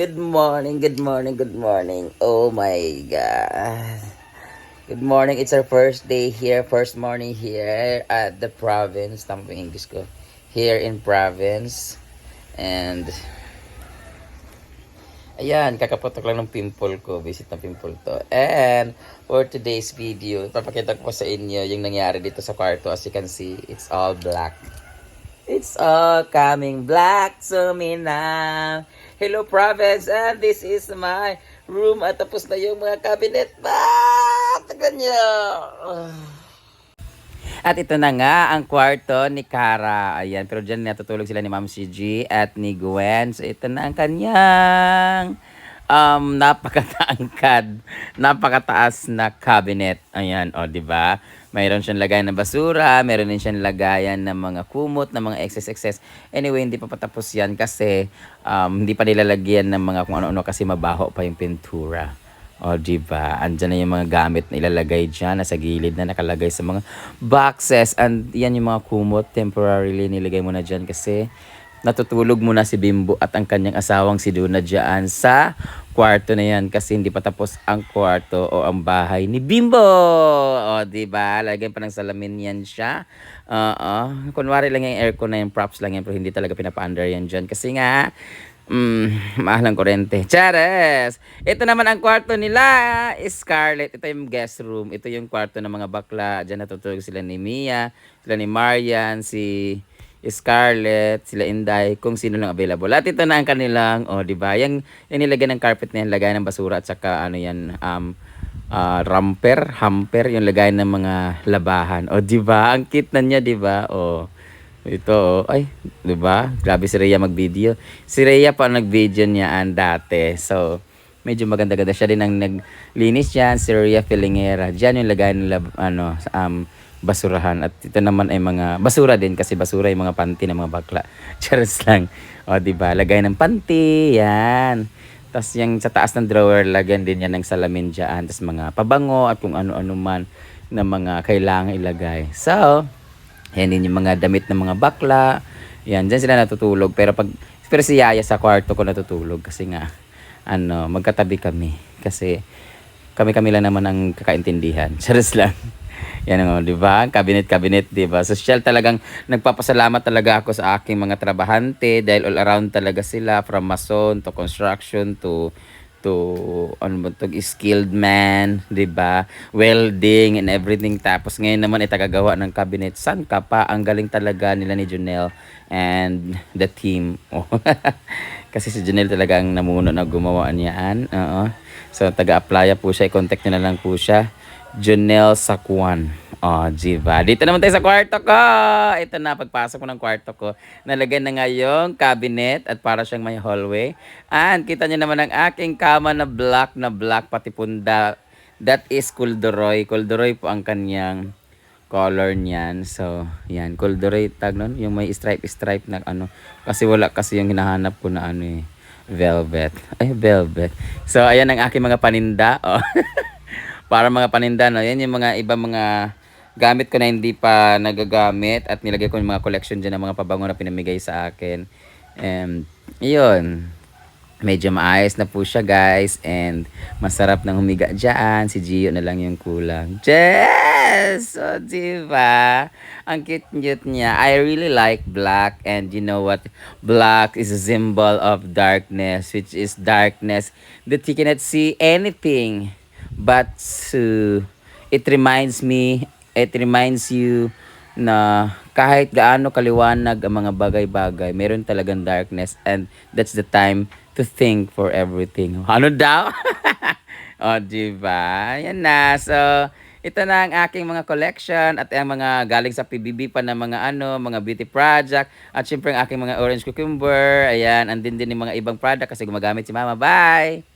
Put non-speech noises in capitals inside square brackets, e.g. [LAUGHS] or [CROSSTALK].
Good morning, good morning, good morning. Oh my God. Good morning. It's our first day here, first morning here at the province. Tama English ko? Here in province. And, ayan, kakaputok lang ng pimple ko. Visit ng pimple to. And, for today's video, papakita ko sa inyo yung nangyari dito sa kwarto. As you can see, it's all black. It's all coming black to me now. Hello, province, and this is my room. At tapos na yung mga cabinet. Ah, tignan nyo. At ito na nga ang kwarto ni Kara. Ayan, pero dyan natutulog sila ni Ma'am CG at ni Gwen. So ito na ang kanyang um, [LAUGHS] napakatangkad, napakataas na cabinet. Ayan, o, di ba? Mayroon siyang lagayan ng basura, meron din siyang lagayan ng mga kumot, ng mga excess-excess. Anyway, hindi pa patapos yan kasi um, hindi pa nilalagyan ng mga kung ano-ano kasi mabaho pa yung pintura. O, di ba? Andyan na yung mga gamit na ilalagay dyan, nasa gilid na nakalagay sa mga boxes. And yan yung mga kumot, temporarily nilagay mo na dyan kasi natutulog muna si Bimbo at ang kanyang asawang si Duna dyan sa kwarto na yan kasi hindi pa tapos ang kwarto o ang bahay ni Bimbo. O, di ba? Lagyan pa ng salamin yan siya. Oo. Kunwari lang yung aircon na yung props lang yan pero hindi talaga pinapa-under yan dyan kasi nga Mm, mahal ang kurente. Chares! Ito naman ang kwarto nila, Scarlett. Ito yung guest room. Ito yung kwarto ng mga bakla. Diyan natutulog sila ni Mia, sila ni Marian, si Scarlett, sila Inday, kung sino lang available. At ito na ang kanilang, oh, di ba? Yung, yung nilagyan ng carpet na yan, lagay ng basura at saka ano yan, um, ah, ramper, hamper, yung lagay ng mga labahan. O, di ba? Ang cute na niya, di ba? O, ito, oh. ay, di ba? Grabe si Rhea mag-video. Si Rhea pa nag-video niyaan dati. So, medyo maganda-ganda. Siya din ang naglinis dyan. Si Rhea Filingera. Diyan yung lagay ng lab- ano, um, basurahan. At ito naman ay mga basura din kasi basura yung mga panty ng mga bakla. [LAUGHS] Charos lang. O, ba? Lagay ng panty. Yan. Tapos yung sa taas ng drawer, lagyan din yan ng salamin dyan. Tapos mga pabango at kung ano-ano man na mga kailangan ilagay. So, yan din yung mga damit ng mga bakla. Yan, dyan sila natutulog. Pero pag, pero si Yaya sa kwarto ko natutulog kasi nga, ano, magkatabi kami. Kasi kami-kami lang naman ang kakaintindihan. [LAUGHS] Charis lang. Yan o, di ba? Cabinet-cabinet, di ba? Social talagang nagpapasalamat talaga ako sa aking mga trabahante dahil all around talaga sila from mason to construction to to ano ba to skilled man, 'di ba? Welding and everything tapos ngayon naman ay tagagawa ng cabinet. San ka pa? Ang galing talaga nila ni Junel and the team. [LAUGHS] Oh. Kasi si Junel talaga ang namuno na gumawa niyan. Oo. So taga-apply po siya, i-contact niyo na lang po siya. Junel Sakuan. Oh, diba? Dito naman tayo sa kwarto ko. Ito na, pagpasok ko ng kwarto ko. Nalagyan na nga yung cabinet at para siyang may hallway. And kita niyo naman ang aking kama na black na black pati punda. That is Kulduroy. Kulduroy po ang kanyang color niyan. So, yan. Kulduroy tag nun. Yung may stripe-stripe na ano. Kasi wala kasi yung hinahanap ko na ano eh. Velvet. Ay, velvet. So, ayan ang aking mga paninda. Oh. [LAUGHS] para mga paninda, no? Yan yung mga ibang mga gamit ko na hindi pa nagagamit at nilagay ko yung mga collection dyan ng mga pabango na pinamigay sa akin. And, yun. Medyo maayos na po siya, guys. And, masarap nang humiga dyan. Si Gio na lang yung kulang. Yes! O, diba? Ang cute-cute niya. I really like black. And you know what? Black is a symbol of darkness, which is darkness that you cannot see anything but uh, it reminds me it reminds you na kahit gaano kaliwanag ang mga bagay-bagay, meron talagang darkness and that's the time to think for everything. Ano daw? [LAUGHS] o, diba? Yan na. So, ito na ang aking mga collection at ang mga galing sa PBB pa na mga ano, mga beauty project at syempre ang aking mga orange cucumber. Ayan, andin din yung mga ibang product kasi gumagamit si Mama. Bye!